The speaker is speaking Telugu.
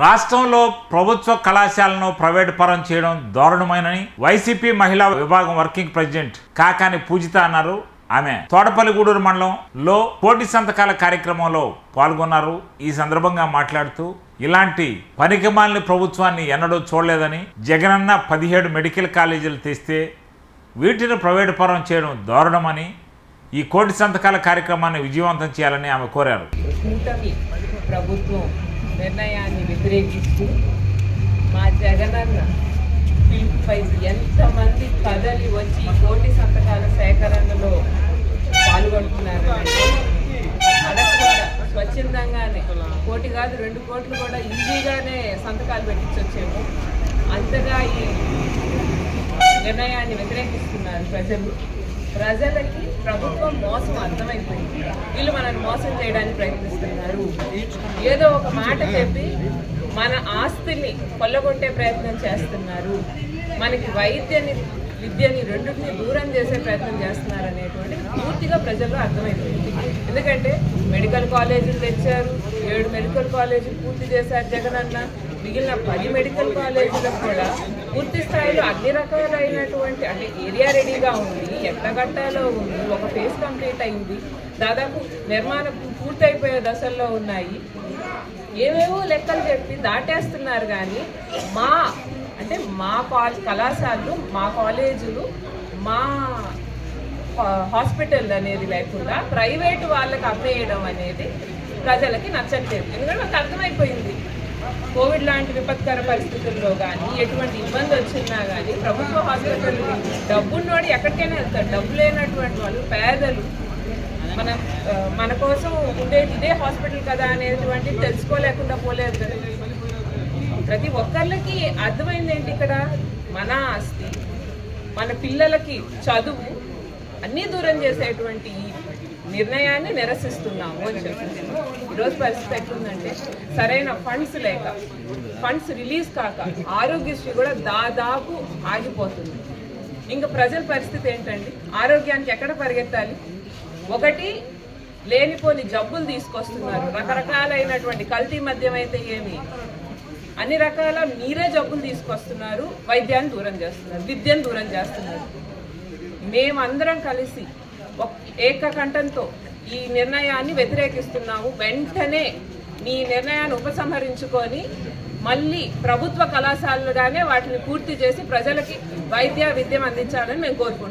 రాష్ట్రంలో ప్రభుత్వ కళాశాలను ప్రైవేట్ పరం చేయడం దారుణమైనని వైసీపీ మహిళా విభాగం వర్కింగ్ ప్రెసిడెంట్ కాకాని పూజిత అన్నారు. ఆమె తోటపల్లిగూడూరు మండలంలో పోటీ సంతకాల కార్యక్రమంలో పాల్గొన్నారు. ఈ సందర్భంగా మాట్లాడుతూ ఇలాంటి పనికిమాలిన ప్రభుత్వాన్ని ఎన్నడూ చూడలేదని జగనన్న పదిహేడు మెడికల్ కాలేజీలు తెస్తే వీటిని ప్రైవేట్ పరం చేయడం దారుణమని ఈ కోటి సంతకాల కార్యక్రమాన్ని విజయవంతం చేయాలని ఆమె కోరారు. ప్రభుత్వం నిర్ణయాన్ని వ్యతిరేకిస్తూ మా జగనన్న పిలుపుపై ఎంతమంది కదలి వచ్చి కోటి సంతకాల సేకరణలో పాల్గొంటున్నారు స్వచ్ఛందంగానే కోటి కాదు రెండు కోట్లు కూడా ఈజీగానే సంతకాలు పెట్టించొచ్చేమో. అంతగా ఈ నిర్ణయాన్ని వ్యతిరేకిస్తున్నారు ప్రజలు. ప్రజలకి ప్రభుత్వం మోసం అర్థమైపోయింది. వీళ్ళు మనల్ని మోసం చేయడానికి ప్రయత్నిస్తున్నారు. ఏదో ఒక మాట చెప్పి మన ఆస్తిని కొల్లగొట్టే ప్రయత్నం చేస్తున్నారు. మనకి వైద్యని విద్యని రెండింటిని దూరం చేసే ప్రయత్నం చేస్తున్నారు అనేటువంటి పూర్తిగా ప్రజల్లో అర్థమైపోయింది. ఎందుకంటే మెడికల్ కాలేజీలు తెచ్చారు ఏడు మెడికల్ కాలేజీలు పూర్తి చేశారు జగనన్న. మిగిలిన పది మెడికల్ కాలేజీలకు కూడా పూర్తి స్థాయిలో అన్ని రకాలైనటువంటి అంటే ఏరియా రెడీగా ఉంది ఎట్లా ఉంది ఒక ఫేజ్ కంప్లీట్ అయింది. దాదాపు నిర్మాణం పూర్తయిపోయే దశల్లో ఉన్నాయి. ఏవేవో లెక్కలు చెప్పి దాటేస్తున్నారు కానీ మా అంటే మా కాల్ కళాశాలలు మా కాలేజీలు మా హాస్పిటల్ అనేది లేకుండా ప్రైవేటు వాళ్ళకి అమ్మేయడం అనేది ప్రజలకి నచ్చట్లేదు. ఎందుకంటే మాకు అర్థమైపోయింది. కోవిడ్ లాంటి విపత్కర పరిస్థితుల్లో కానీ ఎటువంటి ఇబ్బంది వచ్చినా కానీ ప్రభుత్వ హాస్పిటల్ డబ్బున్నోడు ఎక్కడికైనా వెళ్తాడు. డబ్బు లేనటువంటి వాళ్ళు పేదలు మన మన కోసం ఉండేది ఇదే హాస్పిటల్ కదా అనేటువంటిది తెలుసుకోలేకుండా పోలేదు కదా. ప్రతి ఒక్కరికి అర్థమైంది ఏంటి ఇక్కడ? మన ఆస్తి మన పిల్లలకి చదువు అన్నీ దూరం చేసేటువంటి ఈ నిర్ణయాన్ని నిరసిస్తున్నాము అని చెప్తున్నాము ఈరోజు పరిస్థితి ఎట్లుందంటే సరైన ఫండ్స్ లేక ఫండ్స్ రిలీజ్ కాక ఆరోగ్యశ్రీ కూడా దాదాపు ఆగిపోతుంది. ఇంకా ప్రజల పరిస్థితి ఏంటండి? ఆరోగ్యానికి ఎక్కడ పరిగెత్తాలి? ఒకటి లేనిపోని జబ్బులు తీసుకొస్తున్నారు. రకరకాలైనటువంటి కల్తీ మద్యం అయితే ఏమి? అన్ని రకాల మీరే జబ్బులు తీసుకొస్తున్నారు. వైద్యాన్ని దూరం చేస్తున్నారు. విద్యను దూరం చేస్తున్నారు. మేమందరం కలిసి ఏకకంఠంతో ఈ నిర్ణయాన్ని వ్యతిరేకిస్తున్నాము వెంటనే మీ నిర్ణయాన్ని ఉపసంహరించుకొని మళ్ళీ ప్రభుత్వ కళాశాలలుగానే వాటిని పూర్తి చేసి ప్రజలకి వైద్య విద్యం అందించాలని మేము కోరుకుంటున్నాం.